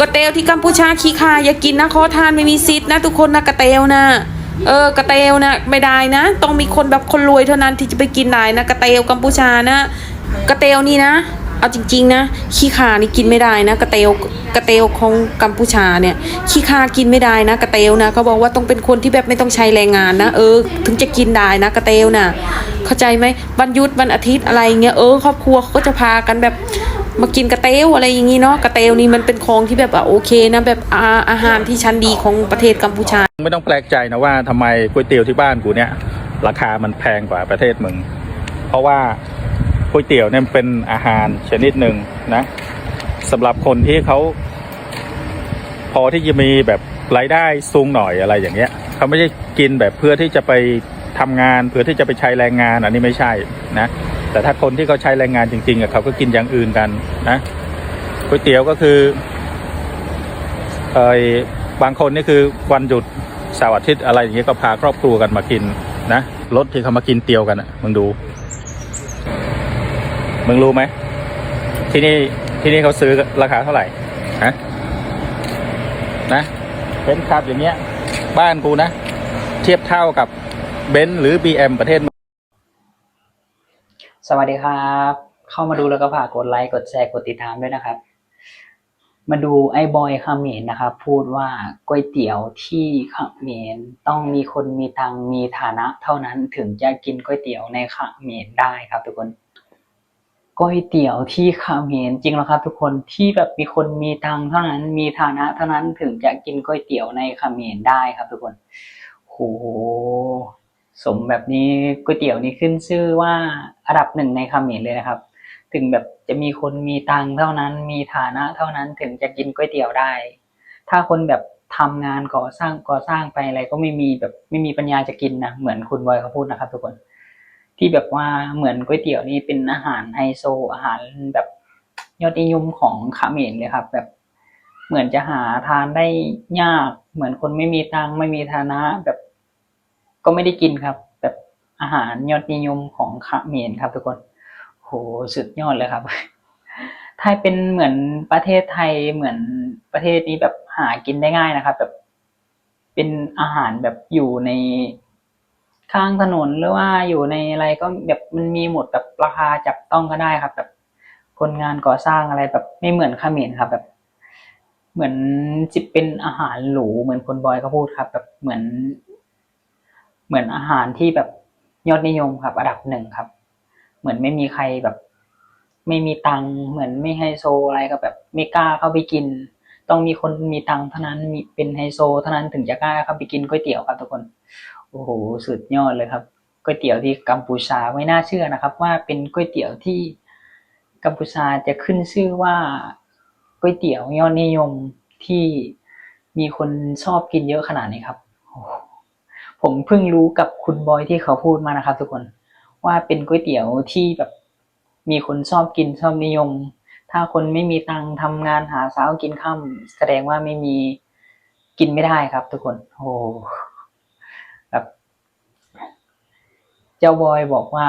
กระเตลที่กัมพูชาขี้คายอย่ากินนะขอทานไม่มีสิทธิ์นะ ทุกคนนะกระเตลนะเออกระเตลนะไม่ได้นะ ต้องมีคนแบบคนรวยเท่านั้นที่จะไปกินได้นะกระเตลกัมพูชานะ กระเตลนี่นะ เอาจริง ๆ นะขี้คานี่กินไม่ได้นะ กระเตลกระเตลของกัมพูชาเนี่ยขี้คากินไม่ได้นะ กระเตลนะเขาบอกว่าต้องเป็นคนที่แบบไม่ต้องใช้แรงงานนะเออ ถึงจะกินได้นะ กระเตลนะเข้าใจไหมวันยุดวันอาทิตย์อะไรเงี้ยเออครอบครัวเขาก็จะพากันแบบ มากินกระเตลอะไรอย่างงี้เนาะกระเตลนี่มันเป็นของที่แบบว่าโอเคนะแบบอาอาหารที่ชั้นดีของประเทศกัมพูชา ไม่ต้องแปลกใจนะว่าทำไมก๋วยเตี๋ยวที่บ้านกูเนี่ยราคามันแพงกว่าประเทศมึง เพราะว่าก๋วยเตี๋ยวเนี่ยเป็นอาหารชนิดหนึ่งนะสำหรับคนที่เขา พอที่จะมีแบบรายได้สูงหน่อยอะไรอย่างเงี้ยเขาไม่ใช่กินแบบเพื่อที่จะไปทำงาน เพื่อที่จะไปใช้แรงงาน อันนี้ไม่ใช่นะ แต่ถ้าคนที่เขาใช้แรงงานจริงๆอะเขาก็กินอย่างอื่นกันนะก๋วยเตี๋ยวก็คือเออบางคนนี่คือวันหยุดเสาร์อาทิตย์อะไรอย่างเงี้ยก็พาครอบครัวกันมากินนะรถที่เขามากินเตียวกันอะมึงดู มึงรู้ไหมที่นี่ที่นี่เขาซื้อราคาเท่าไหร่ฮะนะเบนซ์ครับอย่างเงี้ย บ้านกูนะ เทียบเท่ากับเบนซ์หรือ BM ประเทศ สวัสดีครับ เข้ามาดูแล้วก็ฝากกดไลค์กดแชร์กดติดตามด้วยนะครับ มาดูไอ้บอยเขมรนะครับ พูดว่าก๋วยเตี๋ยวที่เขมรต้องมีคนมีตังมีฐานะ เท่านั้นถึงจะกินก๋วยเตี๋ยวในเขมรได้ครับทุกคนก๋วยเตี๋ยวที่เขมรจริงแล้วครับ ทุกคนที่แบบมีคนมีตังเท่านั้น มีฐานะเท่านั้นถึงจะกินก๋วยเตี๋ยวในเขมรได้ครับ ทุกคนโห สมแบบนี้ก๋วยเตี๋ยวนี้ขึ้นชื่อว่าอันดับหนึ่งในเขมรเลยนะครับ ถึงแบบจะมีคนมีตังเท่านั้น มีฐานะเท่านั้นถึงจะกินก๋วยเตี๋ยวได้ ถ้าคนแบบทำงานก่อสร้างก่อสร้างไปอะไรก็ไม่มีแบบไม่มีปัญญาจะกินนะเหมือนคุณบอยเขาพูดนะครับทุกคน ที่แบบว่าเหมือนก๋วยเตี๋ยวนี่เป็นอาหารไฮโซอาหารแบบยอดนิยมของเขมรเลยครับ แบบเหมือนจะหาทานได้ยาก เหมือนคนไม่มีตังไม่มีฐานะ แบบ ก็ไม่ได้กินครับ แบบอาหารยอดนิยมของเขมรครับทุกคนโหสุดยอดเลยครับถ้าเป็นเหมือนประเทศไทยเหมือนประเทศนี้แบบหากินได้ง่ายนะครับ แบบเป็นอาหารแบบอยู่ในข้างถนนหรือว่าอยู่ในอะไรก็แบบมันมีหมดแบบราคาจับต้องก็ได้ครับ แบบคนงานก่อสร้างอะไรแบบไม่เหมือนเขมรครับ แบบ เหมือนจิเป็นอาหารหรูเหมือนคนบอยเขาพูดครับ แบบเหมือน เหมือนอาหารที่แบบยอดนิยมครับอันดับหนึ่งครับ เหมือนไม่มีใครแบบ ไม่มีตังค์เหมือนไม่ไฮโซอะไรก็แบบไม่กล้าเข้าไปกิน ต้องมีคนมีตังค์เท่านั้นมีเป็นไฮโซเท่านั้นถึงจะกล้าเข้าไปกินก๋วยเตี๋ยวครับทุกคนโอ้โหสุดยอดเลยครับก๋วยเตี๋ยวที่กัมพูชาไม่น่าเชื่อนะครับ ว่าเป็นก๋วยเตี๋ยวที่กัมพูชาจะขึ้นชื่อว่าก๋วยเตี๋ยวยอดนิยมที่มีคนชอบกินเยอะขนาดนี้ครับโอ้ ผมเพิ่งรู้กับคุณบอยที่เขาพูดมานะครับ ทุกคนว่าเป็นก๋วยเตี๋ยวที่แบบมีคนชอบกินชอบนิยม ถ้าคนไม่มีตังค์ทำงานหาเช้ากินค่ำแสดงว่าไม่มีกินไม่ได้ครับ ทุกคนโอ้แบบเจ้าบอยบอกว่า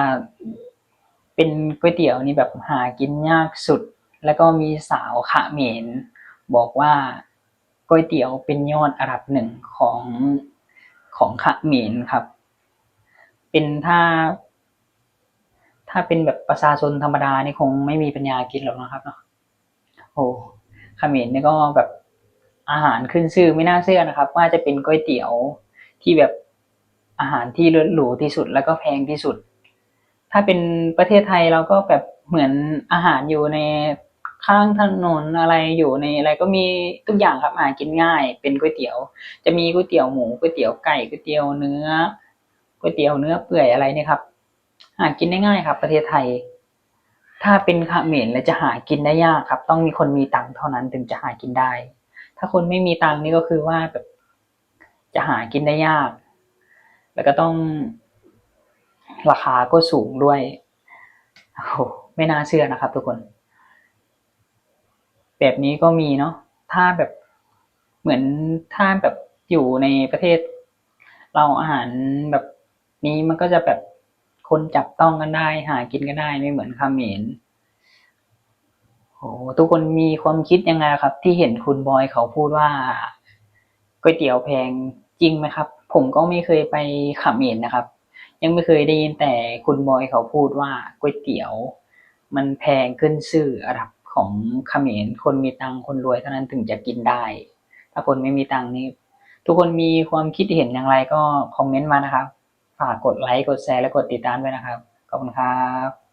เป็นก๋วยเตี๋ยวนี่แบบหากินยากสุด แล้วก็มีสาวขะเหมนบอกว่าก๋วยเตี๋ยวเป็นยอดอันดับหนึ่งของ ของขะเหมนครับ เป็นถ้า ถ้าเป็นแบบประชาชนธรรมดานี่คงไม่มีปัญญากินหรอกนะครับเนาะโอ้เขมรนี่ก็แบบอาหารขึ้นชื่อไม่น่าเชื่อนะครับ ว่าจะเป็นก๋วยเตี๋ยวที่แบบอาหารที่หรูที่สุดแล้วก็แพงที่สุด ถ้าเป็นประเทศไทยเราก็แบบเหมือนอาหารอยู่ใน ข้างถนนอะไรอยู่ในอะไรก็มีทุกอย่างครับอาหากินง่าย เป็นก๋วยเตี๋ยว จะมีก๋วยเตี๋ยวหมูก๋วยเตี๋ยวไก่ก๋วยเตี๋ยวเนื้อก๋วยเตี๋ยวเนื้อเปื่อยอะไรเนี่ยครับ หากินได้ง่ายครับ ประเทศไทย ถ้าเป็นเขมรแล้วจะหากินได้ยากครับ ต้องมีคนมีตังค์เท่านั้นถึงจะหากินได้ ถ้าคนไม่มีตังค์นี่ก็คือว่าแบบจะหากินได้ยาก แล้วก็ต้องราคาก็สูงด้วยโอ้โหไม่น่าเชื่อนะครับทุกคน แบบนี้ก็มีเนาะถ้าแบบเหมือนถ้าแบบอยู่ในประเทศ เราอาหารแบบนี้มันก็จะแบบคนจับต้องกันได้ หากินกันได้ไม่เหมือนเขมรโหโอ้ทุกคนมีความคิดยังไงครับ ที่เห็นคุณบอยเขาพูดว่าก๋วยเตี๋ยวแพงจริงไหมครับ ผมก็ไม่เคยไปเขมรนะครับ ยังไม่เคยได้ยินแต่คุณบอยเขาพูดว่าก๋วยเตี๋ยว มันแพงขึ้นชื่ออันดับ ของเขมรคนมีตังคนรวยเท่านั้นถึงจะกินได้ ถ้าคนไม่มีตังนี่ทุกคนมีความคิดเห็นอย่างไรก็คอมเมนต์มานะครับ ฝากกดไลค์กดแชร์และกดติดตามด้วยนะครับ ขอบคุณครับ